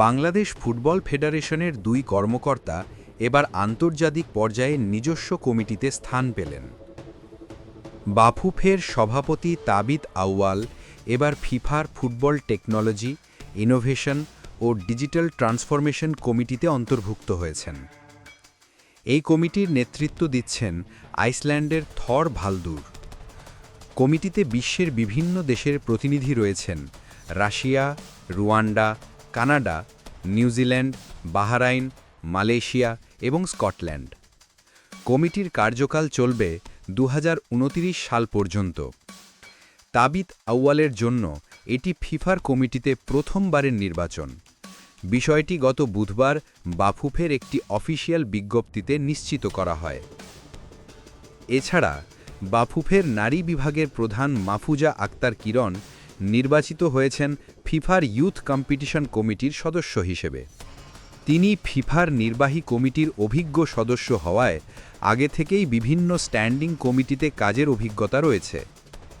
Bangladesh football ফেডারেশনের দুই কর্মকর্তা এবার আন্তর্জাতিক পর্যায়ে নিজস্ব কমিটিতে স্থান পেলেন। বাফুফের সভাপতি তাবিত আউয়াল এবার ফিফার ফুটবল টেকনোলজি, ইনোভেশন ও ডিজিটাল ট্রান্সফরমেশন কমিটিতে অন্তর্ভুক্ত হয়েছেন। এই কমিটির নেতৃত্ব দিচ্ছেন আইসল্যান্ডের থর ভালদুর। কমিটিতে বিশ্বের বিভিন্ন দেশের প্রতিনিধি রয়েছেন, Russia, Rwanda Canada, New Zealand, Bahrain, Malaysia এবং স্কটল্যান্ড। কমিটির কার্যকাল চলবে দু সাল পর্যন্ত। তাবিত আউয়ালের জন্য এটি ফিফার কমিটিতে প্রথমবারের নির্বাচন। বিষয়টি গত বুধবার বাফুফের একটি অফিসিয়াল বিজ্ঞপ্তিতে নিশ্চিত করা হয়। এছাড়া, বাফুফের নারী বিভাগের প্রধান মাফুজা আক্তার কিরণ নির্বাচিত হয়েছেন ফিফার ইউথ কম্পিটিশন কমিটির সদস্য হিসেবে। তিনি ফিফার নির্বাহী কমিটির অভিজ্ঞ সদস্য হওয়ায় আগে থেকেই বিভিন্ন স্ট্যান্ডিং কমিটিতে কাজের অভিজ্ঞতা রয়েছে।